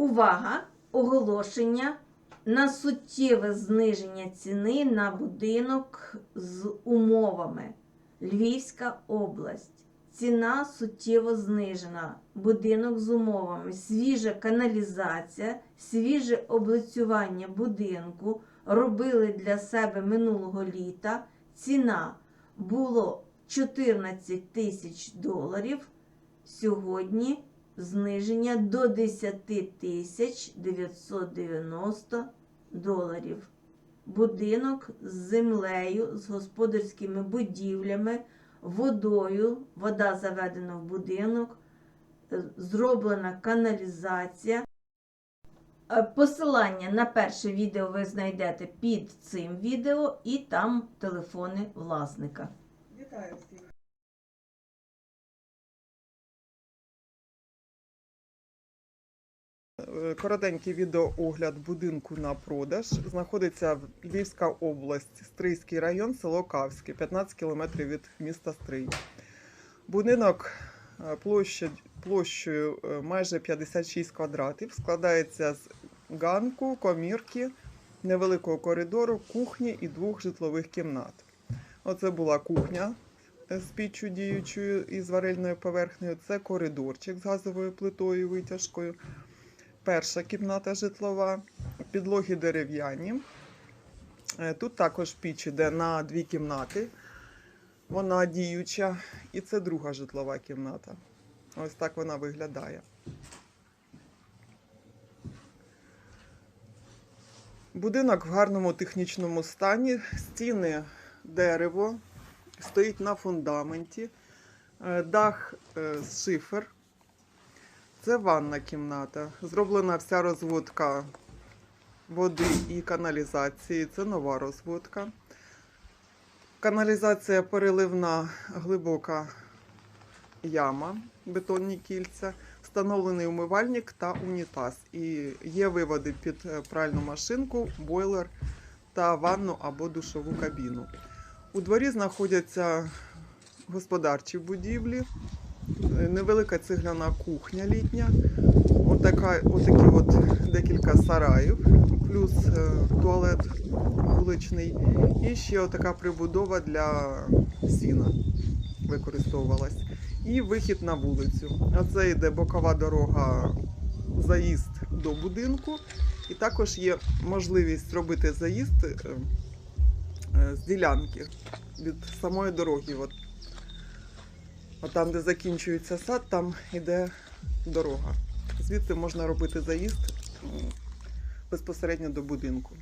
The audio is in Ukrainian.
Увага! Оголошення на суттєве зниження ціни на будинок з умовами. Львівська область. Ціна суттєво знижена. Будинок з умовами. Свіжа каналізація, свіже облицювання будинку. Робили для себе минулого літа. Ціна було 14 тисяч доларів. Сьогодні зниження до 10 тисяч 990 доларів. Будинок з землею, з господарськими будівлями, водою, вода заведена в будинок, е, зроблена каналізація. Е, Посилання на перше відео ви знайдете під цим відео і там телефони власника. Вітаю всіх. Коротенький відеоогляд будинку на продаж. Знаходиться в Львівська область, Стрийський район, село Кавське, 15 кілометрів від міста Стрий. Будинок е, площа, площею е, майже 56 квадратів, складається з ганку, комірки, невеликого коридору, кухні і двох житлових кімнат. Оце була кухня з піччю діючою і з варильною поверхнею. Це коридорчик з газовою плитою витяжкою. Перша кімната житлова, підлоги дерев'яні. Е, Тут також піч іде на дві кімнати. Вона діюча. І це друга житлова кімната. Ось так вона виглядає. Будинок в гарному технічному стані. Стіни дерево, стоїть на фундаменті, Е, дах е, з шифер. Це ванна кімната. Зроблена вся розводка води і каналізації. Це нова розводка. Каналізація переливна глибока яма, бетонні кільця, встановлений умивальник та унітаз. І є виводи під пральну машинку, бойлер та ванну або душову кабіну. У дворі знаходяться господарчі будівлі, невелика цегляна кухня літня, отака, отакі от декілька сараїв, плюс е, туалет вуличний, і ще отака прибудова для сіна використовувалась. І вихід на вулицю. А це йде бокова дорога, заїзд до будинку. І також є можливість зробити заїзд е, е, з ділянки від самої дороги. Там, де закінчується сад, там йде дорога. Звідси можна робити заїзд безпосередньо до будинку.